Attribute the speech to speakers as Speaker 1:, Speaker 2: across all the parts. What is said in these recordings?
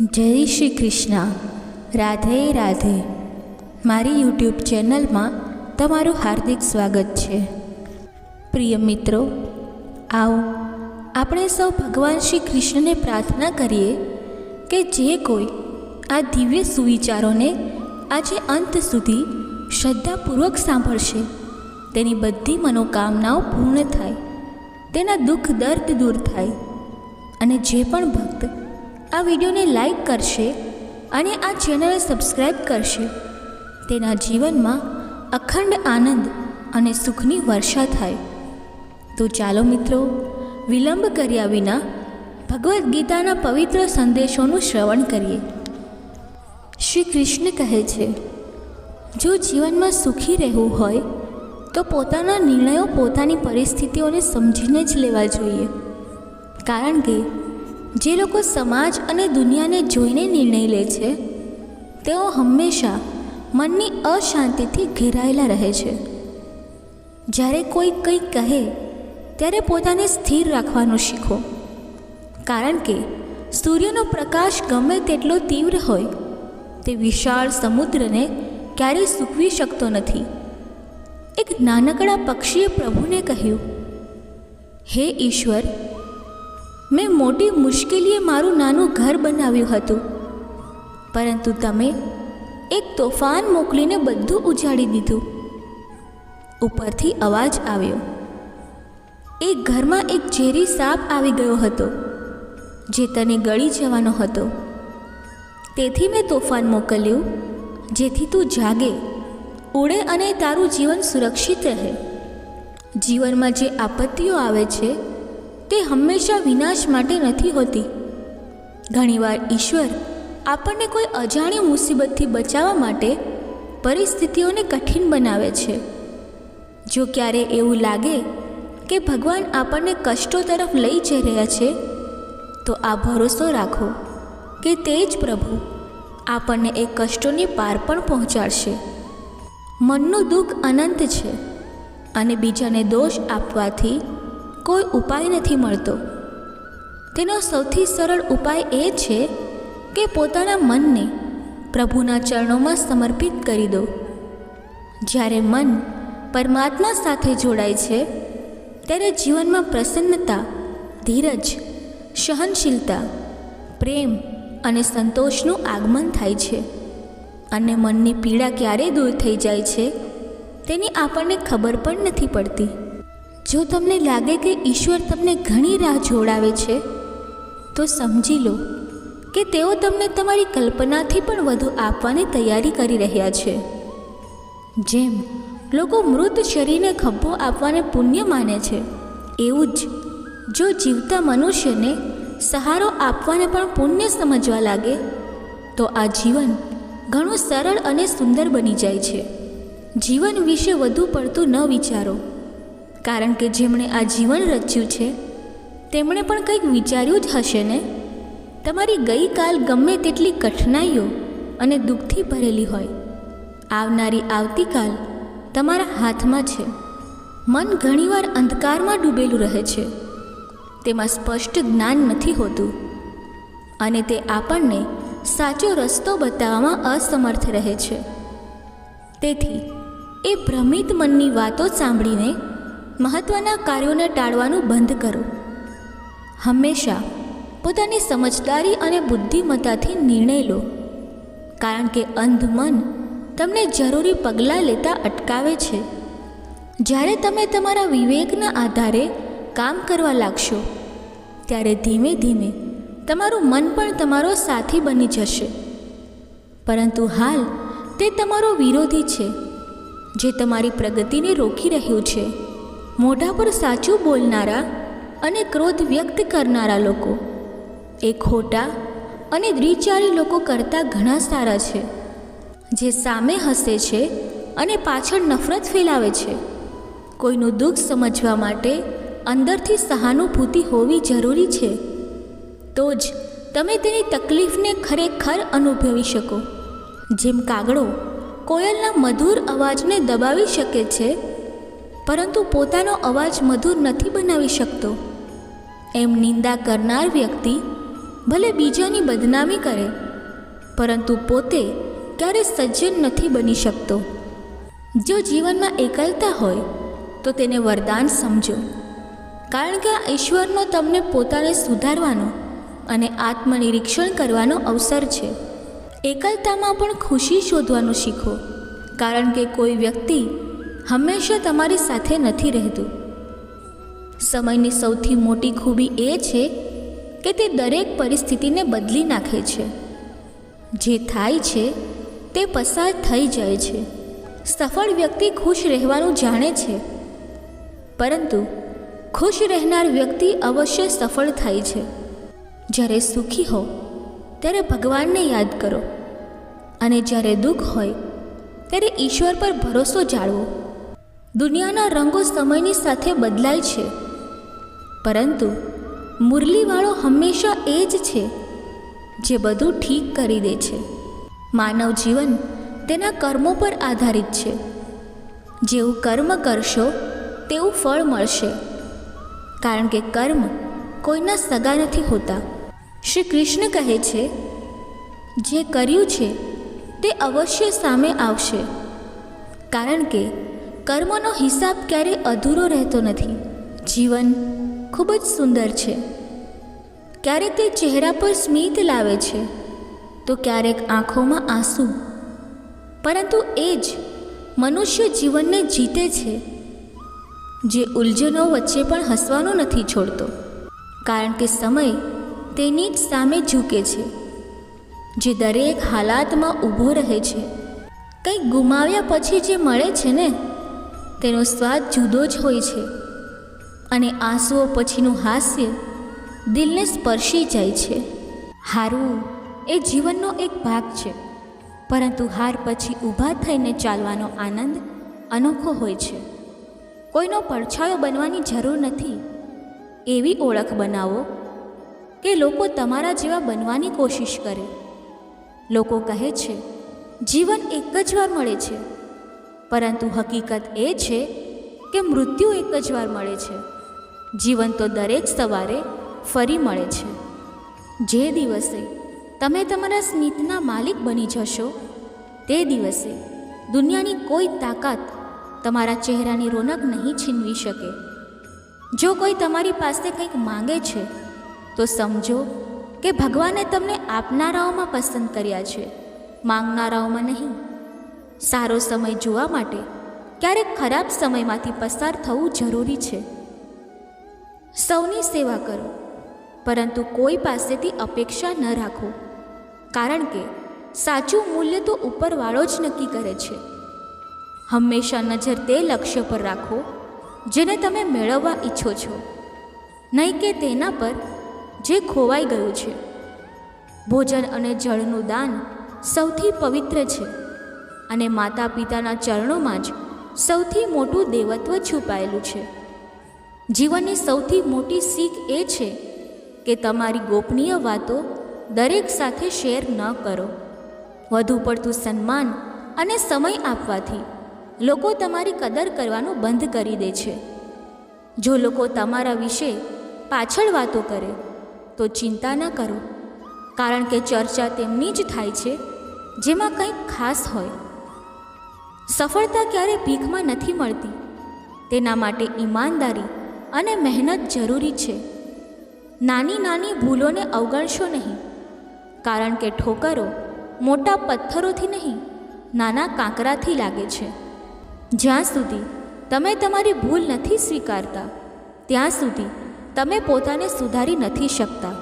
Speaker 1: જય શ્રી કૃષ્ણ. રાધે રાધે. મારી યુટ્યુબ ચેનલમાં તમારું હાર્દિક સ્વાગત છે. પ્રિય મિત્રો, આવો, આપણે સૌ ભગવાન શ્રી કૃષ્ણને પ્રાર્થના કરીએ કે જે કોઈ આ દિવ્ય સુવિચારોને આજે અંત સુધી શ્રદ્ધાપૂર્વક સાંભળશે. તેની બધી મનોકામનાઓ પૂર્ણ થાય. તેના દુઃખ દર્દ દૂર થાય. અને જે પણ ભક્ત આ વિડીયોને લાઈક કરશે અને આ ચેનલ સબસ્ક્રાઈબ કરશે. તેના જીવનમાં અખંડ આનંદ અને સુખની વર્ષા થાય. તો ચાલો મિત્રો, વિલંબ કર્યા વિના ભગવદ્ ગીતાના પવિત્ર સંદેશોનું શ્રવણ કરીએ. શ્રી કૃષ્ણ કહે છે, જો જીવનમાં સુખી રહેવું હોય, તો પોતાના નિર્ણયો પોતાની પરિસ્થિતિઓને સમજીને જ લેવા જોઈએ. કારણ કે જે લોકો સમાજ અને દુનિયાને જોઈને નિર્ણય લે છે, તેઓ હંમેશા મનની અશાંતિથી ઘેરાયેલા રહે છે. જ્યારે કોઈ કંઈક કહે, ત્યારે પોતાને સ્થિર રાખવાનું શીખો. કારણ કે સૂર્યનો પ્રકાશ ગમે તેટલો તીવ્ર હોય, તે વિશાળ સમુદ્રને ક્યારેય સૂકવી શકતો નથી. એક નાનકડા પક્ષીએ પ્રભુને કહ્યું, હે ઈશ્વર મેં મોટી મુશ્કેલીએ મારું નાનું ઘર બનાવ્યું હતું. પરંતુ તમે એક તોફાન મોકલીને બધું ઉજાડી દીધું. ઉપરથી અવાજ આવ્યો. એ ઘરમાં એક ઝેરી સાપ આવી ગયો હતો, જે તને ગળી જવાનો હતો. તેથી મેં તોફાન મોકલ્યું, જેથી તું જાગે, ઉડે અને તારું જીવન સુરક્ષિત રહે. જીવનમાં જે આપત્તિઓ આવે છે તે હંમેશા વિનાશ માટે નથી હોતી. ઘણીવાર ઈશ્વર આપણને કોઈ અજાણી મુસીબતથી બચાવવા માટે પરિસ્થિતિઓને કઠિન બનાવે છે. જો ક્યારે એવું લાગે કે ભગવાન આપણને કષ્ટો તરફ લઈ જઈ રહ્યા છે, તો આ ભરોસો રાખો કે તે જ પ્રભુ આપણને એ કષ્ટોની પાર પણ પહોંચાડશે. મનનું દુઃખ અનંત છે અને બીજાને દોષ આપવાથી કોઈ ઉપાય નથી મળતો. તેનો સૌથી સરળ ઉપાય એ છે કે પોતાના મનને પ્રભુના ચરણોમાં સમર્પિત કરી દો. જ્યારે મન પરમાત્મા સાથે જોડાય છે, ત્યારે જીવનમાં પ્રસન્નતા, ધીરજ, સહનશીલતા, પ્રેમ અને સંતોષનું આગમન થાય છે. અને મનની પીડા ક્યારે દૂર થઈ જાય છે, તેની આપણને ખબર પણ નથી પડતી. જો તમને લાગે કે ઈશ્વર તમને ઘણી રાહ જોડાવે છે, તો સમજી લો કે તેઓ તમને તમારી કલ્પનાથી પણ વધુ આપવાની તૈયારી કરી રહ્યા છે. જેમ, લોકો મૃત શરીરને ખભો આપવાને પુણ્ય માને છે, એવું જ, જો જીવતા મનુષ્યને સહારો આપવાને પણ પુણ્ય સમજવા લાગે, તો આ જીવન ઘણું સરળ અને સુંદર બની જાય છે. જીવન વિશે વધુ પડતું ન વિચારો. કારણ કે જેમણે આ જીવન રચ્યું છે, તેમણે પણ કંઈક વિચાર્યું જ હશે ને? તમારી ગઈકાલ ગમે તેટલી કઠિનાઈઓ અને દુઃખથી ભરેલી હોય. આવનારી આવતીકાલ તમારા હાથમાં છે. મન ઘણીવાર અંધકારમાં ડૂબેલું રહે છે. તેમાં સ્પષ્ટ જ્ઞાન નથી હોતું. અને તે આપણને સાચો રસ્તો બતાવવામાં અસમર્થ રહે છે. તેથી, એ ભ્રમિત મનની વાતો સાંભળીને મહત્ત્વના કાર્યોને ટાળવાનું બંધ કરો. હંમેશા પોતાની સમજદારી અને બુદ્ધિમત્તાથી નિર્ણય લો. કારણ કે અંધ મન તમને જરૂરી પગલાં લેતા અટકાવે છે. જ્યારે તમે તમારા વિવેકના આધારે કામ કરવા લાગશો, ત્યારે ધીમે ધીમે તમારું મન પણ તમારો સાથી બની જશે. પરંતુ હાલ તે તમારો વિરોધી છે, જે તમારી પ્રગતિને રોકી રહ્યું છે. મોઢા પર સાચું બોલનારા અને ક્રોધ વ્યક્ત કરનારા લોકો. એ ખોટા અને દ્વિચારી લોકો કરતાં ઘણા સારા છે, જે સામે હસે છે અને પાછળ નફરત ફેલાવે છે. કોઈનું દુઃખ સમજવા માટે અંદરથી સહાનુભૂતિ હોવી જરૂરી છે. તો જ તમે તેની તકલીફને ખરેખર અનુભવી શકો. જેમ કાગડો કોયલના મધુર અવાજને દબાવી શકે છે પરંતુ પોતાનો અવાજ મધુર નથી બનાવી શકતો. એમ નિંદા કરનાર વ્યક્તિ ભલે બીજાની બદનામી કરે, પરંતુ પોતે ક્યારે સજ્જન નથી બની શકતો. જો જીવનમાં એકલતા હોય, તો તેને વરદાન સમજો. કારણ કે આ ઈશ્વરનો તમને પોતાને સુધારવાનો અને આત્મનિરીક્ષણ કરવાનો અવસર છે. એકલતામાં પણ ખુશી શોધવાનું શીખો. કારણ કે કોઈ વ્યક્તિ હંમેશા તમારી સાથે નથી રહેતું. સમયની સૌથી મોટી ખૂબી એ છે કે તે દરેક પરિસ્થિતિને બદલી નાખે છે. જે થાય છે, તે પસાર થઈ જાય છે. સફળ વ્યક્તિ ખુશ રહેવાનું જાણે છે. પરંતુ ખુશ રહેનાર વ્યક્તિ અવશ્ય સફળ થાય છે. જ્યારે સુખી હો, ત્યારે ભગવાનને યાદ કરો. અને જ્યારે દુઃખ હોય, ત્યારે ઈશ્વર પર ભરોસો જાળવો. દુનિયાના રંગો સમયની સાથે બદલાય છે. પરંતુ મુરલીવાળો હંમેશા એ જ છે જે બધું ઠીક કરી દે છે. માનવ જીવન તેના કર્મો પર આધારિત છે. જેવું કર્મ કરશો, તેવું ફળ મળશે. કારણ કે કર્મ કોઈના સગા નથી હોતા. શ્રી કૃષ્ણ કહે છે, જે કર્યું છે, તે અવશ્ય સામે આવશે. કારણ કે કર્મનો હિસાબ ક્યારેય અધૂરો રહેતો નથી. જીવન ખૂબ જ સુંદર છે. ક્યારેક તે ચહેરા પર સ્મિત લાવે છે, તો ક્યારેક આંખોમાં આંસુ. પરંતુ એ જ મનુષ્ય જીવનને જીતે છે, જે ઉલઝનો વચ્ચે પણ હસવાનું નથી છોડતો. કારણ કે સમય તેની જ સામે ઝૂકે છે, જે દરેક હાલાતમાં ઊભો રહે છે. કંઈક ગુમાવ્યા પછી જે મળે છે ને તેનો સ્વાદ જુદો જ હોય છે. અને આંસુઓ પછીનું હાસ્ય દિલને સ્પર્શી જાય છે. હારવું એ જીવનનો એક ભાગ છે. પરંતુ હાર પછી ઊભા થઈને ચાલવાનો આનંદ અનોખો હોય છે. કોઈનો પડછાયો બનવાની જરૂર નથી. એવી ઓળખ બનાવો કે લોકો તમારા જેવા બનવાની કોશિશ કરે. લોકો કહે છે, જીવન એક જ વાર મળે છે. પરંતુ હકીકત એ છે કે મૃત્યુ એક જ વાર મળે છે. જીવન તો દરેક સવારે ફરી મળે છે. જે દિવસે તમે તમારા સ્મિતના માલિક બની જશો, તે દિવસે દુનિયાની કોઈ તાકાત તમારા ચહેરાની રોનક નહીં છીનવી શકે. જો કોઈ તમારી પાસે કંઈક માંગે છે, તો સમજો કે ભગવાને તમને આપનારાઓમાં પસંદ કર્યા છે. માંગનારાઓમાં નહીં. સારો સમય જોવા માટે ક્યારેક ખરાબ સમયમાંથી પસાર થવું જરૂરી છે. સૌની સેવા કરો, પરંતુ કોઈ પાસેથી અપેક્ષા ન રાખો, કારણ કે સાચું મૂલ્ય તો ઉપરવાળો જ નક્કી કરે છે. હંમેશા નજર તે લક્ષ્ય પર રાખો, જેને તમે મેળવવા ઈચ્છો છો, નહીં કે તેના પર, જે ખોવાઈ ગયું છે. ભોજન અને જળનું દાન સૌથી પવિત્ર છે. અને માતા પિતાના ચરણોમાં જ સૌથી મોટું દેવત્વ છુપાયેલું છે. જીવનની સૌથી મોટી શીખ એ છે કે તમારી ગોપનીય વાતો દરેક સાથે શેર ન કરો. વધુ પડતું સન્માન અને સમય આપવાથી લોકો તમારી કદર કરવાનું બંધ કરી દે છે. જો લોકો તમારા વિશે પાછળ વાતો કરે, તો ચિંતા ન કરો. કારણ કે ચર્ચા તેમની જ થાય છે, જેમાં કંઈક ખાસ હોય. સફળતા ક્યારે ભીખમાં નથી મળતી. તેના માટે ઈમાનદારી અને મહેનત જરૂરી છે. નાની નાની ભૂલોને અવગણશો નહીં. કારણ કે ઠોકરો મોટા પથ્થરોથી નહીં, નાના કાંકરાથી લાગે છે. જ્યાં સુધી તમે તમારી ભૂલ નથી સ્વીકારતા, ત્યાં સુધી તમે પોતાને સુધારી નથી શકતા.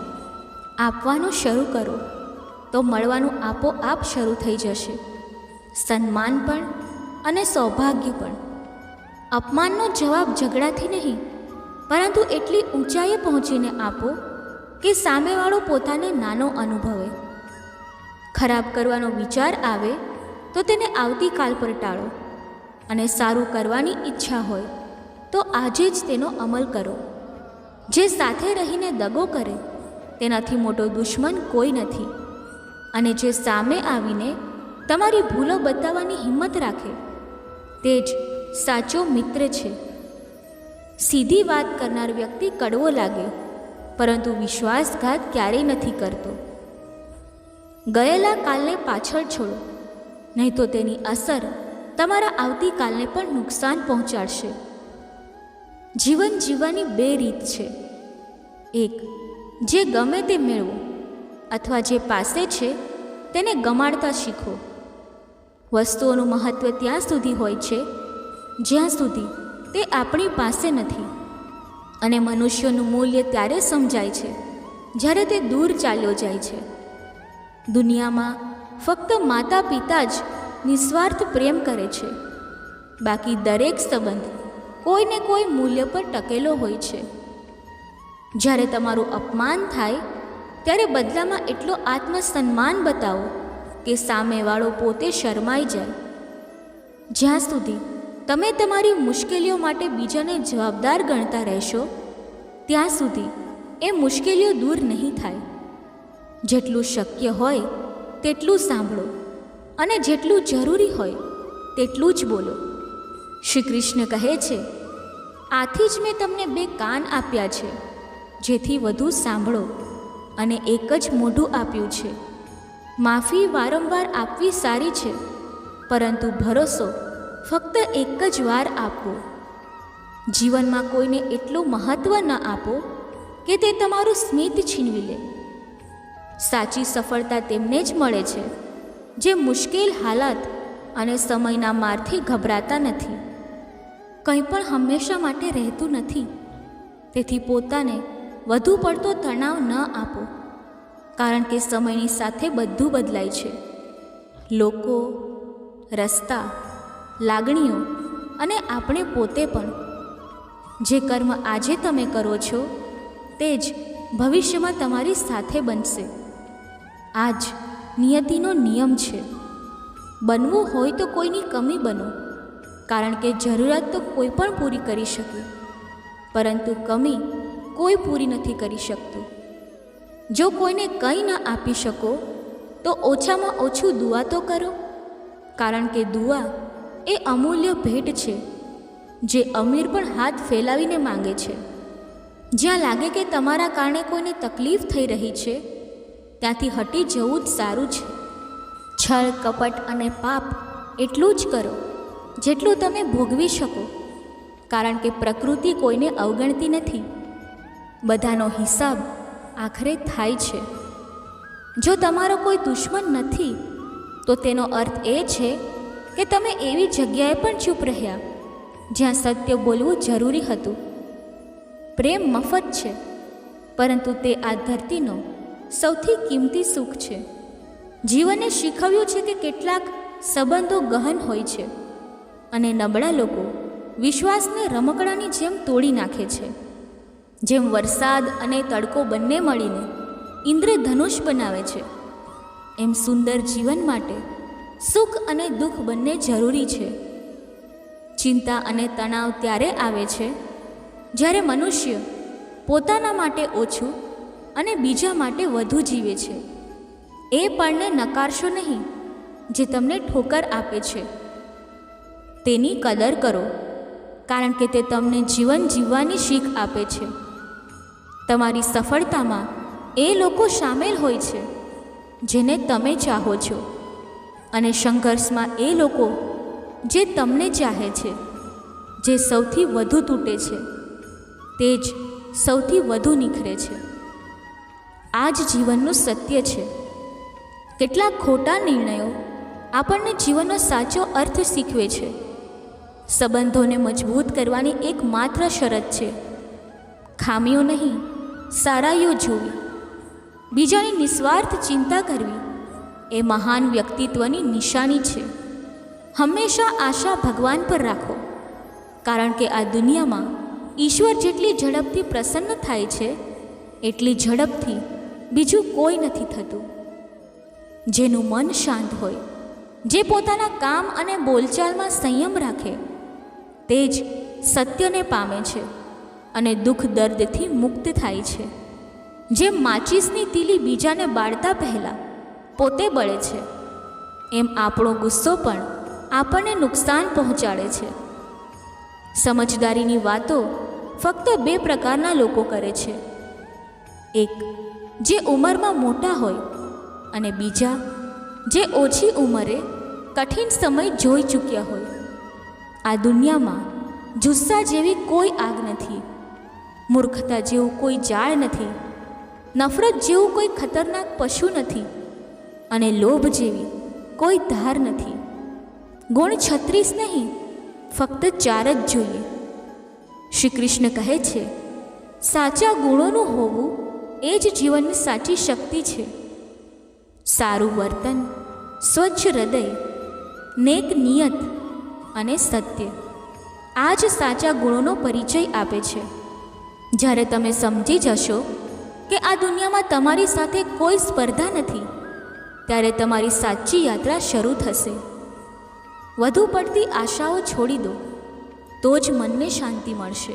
Speaker 1: આપવાનું શરૂ કરો, તો મળવાનું આપોઆપ શરૂ થઈ જશે. સન્માન પણ અને સૌભાગ્ય પણ. અપમાનનો જવાબ ઝઘડાથી નહીં, પરંતુ એટલી ઊંચાઈએ પહોંચીને આપો કે સામેવાળો પોતાને નાનો અનુભવે. ખરાબ કરવાનો વિચાર આવે તો તેને આવતીકાલ પર ટાળો અને સારું કરવાની ઈચ્છા હોય તો આજે જ તેનો અમલ કરો. જે સાથે રહીને દગો કરે તેનાથી મોટો દુશ્મન કોઈ નથી અને જે સામે આવીને તમારી ભૂલો બતાવવાની હિંમત રાખે તે જ સાચો મિત્ર છે. સીધી વાત કરનાર વ્યક્તિ કડવો લાગે, પરંતુ વિશ્વાસઘાત ક્યારેય નથી કરતો. ગયેલા કાલને પાછળ છોડો, નહીં તો તેની અસર તમારા આવતીકાલને પણ નુકસાન પહોંચાડશે. જીવન જીવવાની બે રીત છે. એક, જે ગમે તે મેળવો, અથવા જે પાસે છે, તેને ગમાડતા શીખો. વસ્તુઓનું મહત્ત્વ ત્યાં સુધી હોય છે, જ્યાં સુધી તે આપણી પાસે નથી. અને મનુષ્યનું મૂલ્ય ત્યારે સમજાય છે, જ્યારે તે દૂર ચાલ્યો જાય છે. દુનિયામાં ફક્ત માતા પિતા જ નિસ્વાર્થ પ્રેમ કરે છે. બાકી દરેક સંબંધ કોઈને કોઈ મૂલ્ય પર ટકેલો હોય છે. જ્યારે તમારું અપમાન થાય, ત્યારે બદલામાં એટલો આત્મસન્માન બતાવો કે સામેવાળો પોતે શરમાઈ જાય. જ્યાં સુધી તમે તમારી મુશ્કેલીઓ માટે બીજાને જવાબદાર ગણતા રહેશો, ત્યાં સુધી એ મુશ્કેલીઓ દૂર નહીં થાય. જેટલું શક્ય હોય તેટલું સાંભળો અને જેટલું જરૂરી હોય તેટલું જ બોલો. શ્રી કૃષ્ણ કહે છે, આથી જ મેં તમને બે કાન આપ્યા છે, જેથી વધુ સાંભળો અને એક જ મોઢું આપ્યું છે. માફી વારંવાર આપવી સારી છે, પરંતુ ભરોસો ફક્ત એક જ વાર આપવો. જીવનમાં કોઈને એટલું મહત્ત્વ ન આપો કે તે તમારું સ્મિત છીનવી લે. સાચી સફળતા તેમને જ મળે છે, જે મુશ્કેલ હાલત અને સમયના મારથી ગભરાતા નથી. કંઈ પણ હંમેશા માટે રહેતું નથી, તેથી પોતાને વધુ પડતો તણાવ ન આપો. કારણ કે સમયની સાથે બધું બદલાય છે. લોકો, રસ્તા, લાગણીઓ અને આપણે પોતે પણ. જે કર્મ આજે તમે કરો છો, તે જ ભવિષ્યમાં તમારી સાથે બનશે. આ જ નિયતિનો નિયમ છે. બનવું હોય તો કોઈની કમી બનો, કારણ કે જરૂરિયાત તો કોઈ પણ પૂરી કરી શકે. પરંતુ કમી કોઈ પૂરી નથી કરી શકતું. જો કોઈને કંઈ ન આપી શકો, તો ઓછામાં ઓછું દુઆ તો કરો. કારણ કે દુઆ એ અમૂલ્ય ભેટ છે, જે અમીર પણ હાથ ફેલાવીને માંગે છે. જ્યાં લાગે કે તમારા કારણે કોઈને તકલીફ થઈ રહી છે, ત્યાંથી હટી જવું જ સારું છે. છળ, કપટ અને પાપ એટલું જ કરો, જેટલું તમે ભોગવી શકો. કારણ કે પ્રકૃતિ કોઈને અવગણતી નથી. બધાનો હિસાબ આખરે થાય છે. જો તમારો કોઈ દુશ્મન નથી, તો તેનો અર્થ એ છે કે તમે એવી જગ્યાએ પણ ચૂપ રહ્યા જ્યાં સત્ય બોલવું જરૂરી હતું. પ્રેમ મફત છે, પરંતુ તે આ ધરતીનો સૌથી કિંમતી સુખ છે. જીવને શીખવ્યું છે કે કેટલાક સંબંધો ગહન હોય છે અને નબળા લોકો વિશ્વાસને રમકડાની જેમ તોડી નાખે છે. જેમ વરસાદ અને તડકો બંને મળીને ઇન્દ્રધનુષ બનાવે છે. એમ સુંદર જીવન માટે સુખ અને દુઃખ બંને જરૂરી છે. ચિંતા અને તણાવ ત્યારે આવે છે જ્યારે મનુષ્ય પોતાના માટે ઓછું અને બીજા માટે વધુ જીવે છે. એ પણને નકારશો નહીં જે તમને ઠોકર આપે છે. તેની કદર કરો, કારણ કે તે તમને જીવન જીવવાની શીખ આપે છે. તમારી સફળતામાં એ લોકો સામેલ હોય છે, જેને તમે ચાહો છો. અને સંઘર્ષમાં એ લોકો જે તમને ચાહે છે, જે સૌથી વધુ તૂટે છે, તે જ સૌથી વધુ નિખરે છે. આ જ જીવનનું સત્ય છે. કેટલાક ખોટા નિર્ણયો આપણને જીવનનો સાચો અર્થ શીખવે છે. સંબંધોને મજબૂત કરવાની એકમાત્ર શરત છે. ખામીઓ નહીં સારાઈઓ જોવી. બીજાની નિસ્વાર્થ ચિંતા કરવી એ મહાન વ્યક્તિત્વની નિશાની છે. હંમેશા આશા ભગવાન પર રાખો, કારણ કે આ દુનિયામાં ઈશ્વર જેટલી ઝડપથી પ્રસન્ન થાય છે, એટલી ઝડપથી બીજું કોઈ નથી થતું. જેનું મન શાંત હોય, જે પોતાના કામ અને બોલચાલમાં સંયમ રાખે, તે જ સત્યને પામે છે. અને દુઃખ દર્દથી મુક્ત થાય છે. જે માચીસની તીલી બીજાને બાળતા પહેલાં પોતે બળે છે. એમ આપણો ગુસ્સો પણ આપણને નુકસાન પહોંચાડે છે. સમજદારીની વાતો ફક્ત બે પ્રકારના લોકો કરે છે. એક, જે ઉંમરમાં મોટા હોય અને બીજા, જે ઓછી ઉંમરે કઠિન સમય જોઈ ચૂક્યા હોય. આ દુનિયામાં જુસ્સા જેવી કોઈ આગ નથી. મૂર્ખતા જેવું કોઈ જાળ નથી. નફરત જેવું કોઈ ખતરનાક પશુ નથી. અને લોભ જેવી કોઈ ધાર નથી. ગુણ છત્રીસ નહીં, ફક્ત ચાર જ જોઈએ. શ્રી કૃષ્ણ કહે છે, સાચા ગુણોનું હોવું એ જ જીવનની સાચી શક્તિ છે. સારું વર્તન, સ્વચ્છ હૃદય, નેક નિયત અને સત્ય આ જ સાચા ગુણોનો પરિચય આપે છે. જ્યારે તમે સમજી જશો કે આ દુનિયામાં તમારી સાથે કોઈ સ્પર્ધા નથી, ત્યારે તમારી સાચી યાત્રા શરૂ થશે. વધુ પડતી આશાઓ છોડી દો, તો જ મનને શાંતિ મળશે.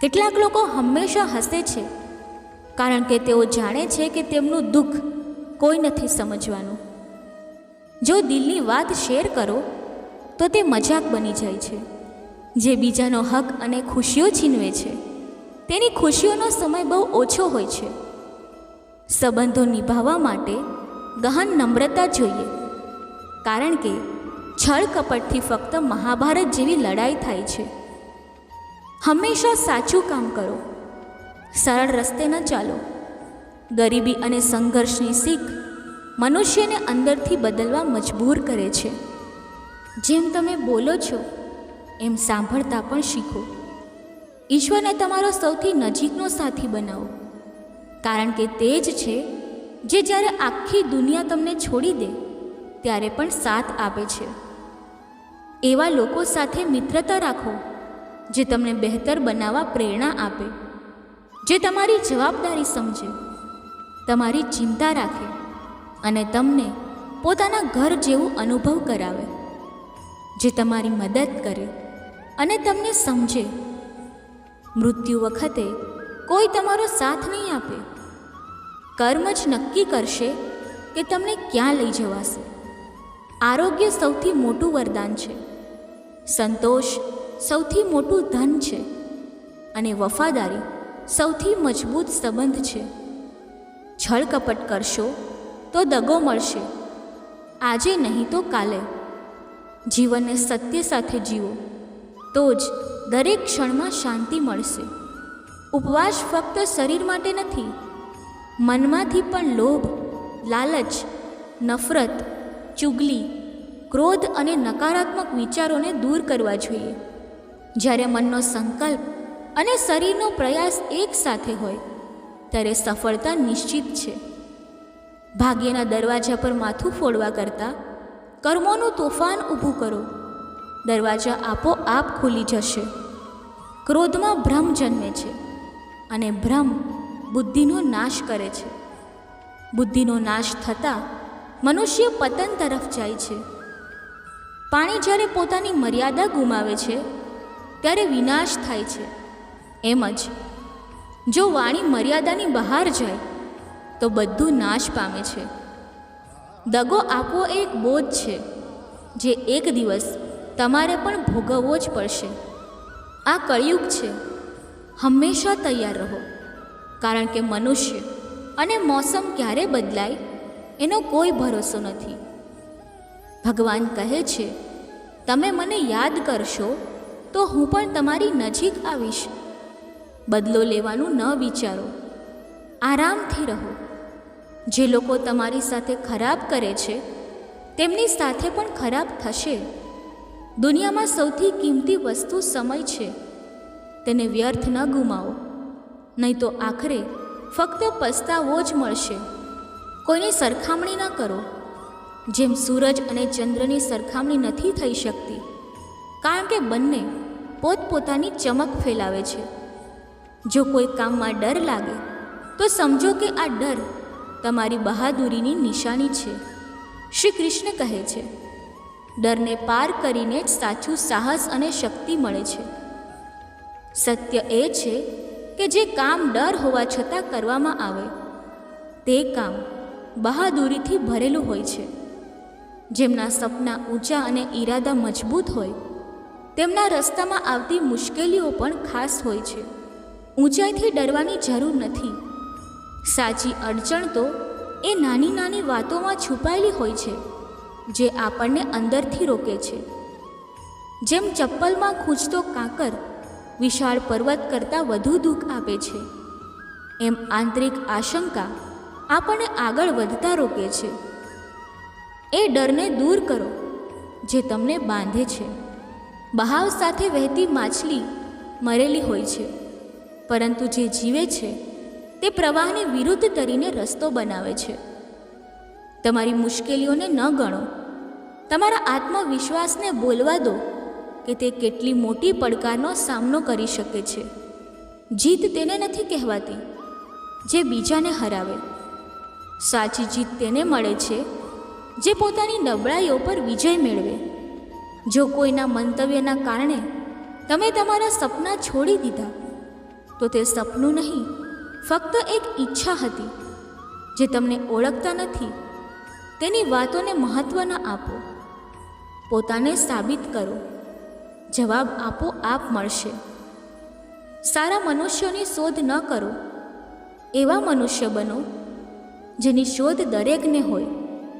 Speaker 1: કેટલાક લોકો હંમેશા હસે છે, કારણ કે તેઓ જાણે છે કે તેમનું દુઃખ કોઈ નથી સમજવાનું. જો દિલની વાત શેર કરો, તો તે મજાક બની જાય છે, જે બીજાનો હક અને ખુશીઓ છીનવે છે. તેની ખુશીઓનો સમય બહુ ઓછો હોય છે. સંબંધો નિભાવવા માટે ગહન નમ્રતા જોઈએ. કારણ કે છળ કપટથી ફક્ત મહાભારત જેવી લડાઈ થાય છે. હંમેશા સાચું કામ કરો. સરળ રસ્તે ન ચાલો. ગરીબી અને સંઘર્ષની શીખ મનુષ્યને અંદરથી બદલવા મજબૂર કરે છે. જેમ તમે બોલો છો, એમ સાંભળતા પણ શીખો. ઈશ્વરને તમારો સૌથી નજીકનો સાથી બનાવો. કારણ કે તે જ છે, જે જ્યારે આખી દુનિયા તમને છોડી દે, ત્યારે પણ સાથ આપે છે. એવા લોકો સાથે મિત્રતા રાખો, જે તમને બહેતર બનાવવા પ્રેરણા આપે, જે તમારી જવાબદારી સમજે, તમારી ચિંતા રાખે અને તમને પોતાના ઘર જેવું અનુભવ કરાવે, જે તમારી મદદ કરે અને તમને સમજે મૃત્યુ વખતે કોઈ તમારો સાથ નહીં આપે. કર્મ જ નક્કી કરશે કે તમને ક્યાં લઈ જવાશે. આરોગ્ય સૌથી મોટું વરદાન છે. સંતોષ સૌથી મોટું ધન છે. અને વફાદારી સૌથી મજબૂત સંબંધ છે. છળકપટ કરશો તો દગો મળશે. આજે નહીં તો કાલે. જીવનને સત્ય સાથે જીવો. તો જ દરેક ક્ષણમાં શાંતિ મળશે. ઉપવાસ ફક્ત શરીર માટે નથી, મનમાંથી પણ લોભ, લાલચ, નફરત, ચુગલી, ક્રોધ અને નકારાત્મક વિચારોને દૂર કરવા જોઈએ. જ્યારે મનનો સંકલ્પ અને શરીરનો પ્રયાસ એક સાથે હોય, ત્યારે સફળતા નિશ્ચિત છે. ભાગ્યના દરવાજા પર માથું ફોડવા કરતાં કર્મોનું તોફાન ઊભું કરો. દરવાજા આપોઆપ ખુલી જશે. ક્રોધમાં ભ્રમ જન્મે છે અને ભ્રમ બુદ્ધિનો નાશ કરે છે. બુદ્ધિનો નાશ થતાં મનુષ્ય પતન તરફ જાય છે. પાણી જ્યારે પોતાની મર્યાદા ગુમાવે છે, ત્યારે વિનાશ થાય છે. એમ જ જો વાણી મર્યાદાની બહાર જાય, તો બધું નાશ પામે છે. દગો આપવો એક બોધ છે, જે એક દિવસ તમારે પણ ભોગવવો જ પડશે. આ કળિયુગ છે. હંમેશા તૈયાર રહો. કારણ કે મનુષ્ય અને મોસમ ક્યારે બદલાય એનો કોઈ ભરોસો નથી. ભગવાન કહે છે, તમે મને યાદ કરશો તો હું પણ તમારી નજીક આવીશ. બદલો લેવાનું ન વિચારો. આરામથી રહો. જે લોકો તમારી સાથે ખરાબ કરે છે, તેમની સાથે પણ ખરાબ થશે. દુનિયામાં સૌથી કિંમતી વસ્તુ સમય છે. તેને વ્યર્થ ન ગુમાવો. નહીં તો આખરે ફક્ત પસ્તાવો જ મળશે. કોઈની સરખામણી ન કરો. જેમ સૂરજ અને ચંદ્રની સરખામણી નથી થઈ શકતી, કારણ કે બંને પોતપોતાની ચમક ફેલાવે છે. જો કોઈ કામમાં ડર લાગે, તો સમજો કે આ ડર તમારી બહાદુરીની નિશાની છે. શ્રી કૃષ્ણ કહે છે ડરને પાર કરીને જ સાચું સાહસ અને શક્તિ મળે છે. સત્ય એ છે કે જે કામ ડર હોવા છતાં કરવામાં આવે, તે કામ બહાદુરીથી ભરેલું હોય છે. જેમના સપના ઊંચા અને ઈરાદા મજબૂત હોય, તેમના રસ્તામાં આવતી મુશ્કેલીઓ પણ ખાસ હોય છે. ઊંચાઈથી ડરવાની જરૂર નથી. સાચી અડચણ તો એ નાની નાની વાતોમાં છુપાયેલી હોય છે. જે આપણને અંદરથી રોકે છે. જેમ ચપ્પલમાં ખૂંચતો કાંકર વિશાળ પર્વત કરતાં વધુ દુઃખ આપે છે, એમ આંતરિક આશંકા આપણને આગળ વધતા રોકે છે. એ ડરને દૂર કરો, જે તમને બાંધે છે. બહાવ સાથે વહેતી માછલી મરેલી હોય છે, પરંતુ જે જીવે છે, તે પ્રવાહને વિરુદ્ધ તરીને રસ્તો બનાવે છે. તમારી મુશ્કેલીઓને ન ગણો. તમારા આત્મવિશ્વાસને બોલવા દો કે તે કેટલી મોટી પડકારનો સામનો કરી શકે છે. જીત તેને નથી કહેવાતી, જે બીજાને હરાવે. સાચી જીત તેને મળે છે, જે પોતાની નબળાઈઓ પર વિજય મેળવે. જો કોઈના મંતવ્યના કારણે તમે તમારા સપના છોડી દીધા, તો તે સપનું નહીં, ફક્ત એક ઈચ્છા હતી, જે તમને ઓળખતા નથી. તેની વાતોને મહત્ત્વ ન આપો. પોતાને સાબિત કરો. જવાબ આપો, આપ મળશે. સારા મનુષ્યોની શોધ ન કરો. એવા મનુષ્ય બનો, જેની શોધ દરેકને હોય.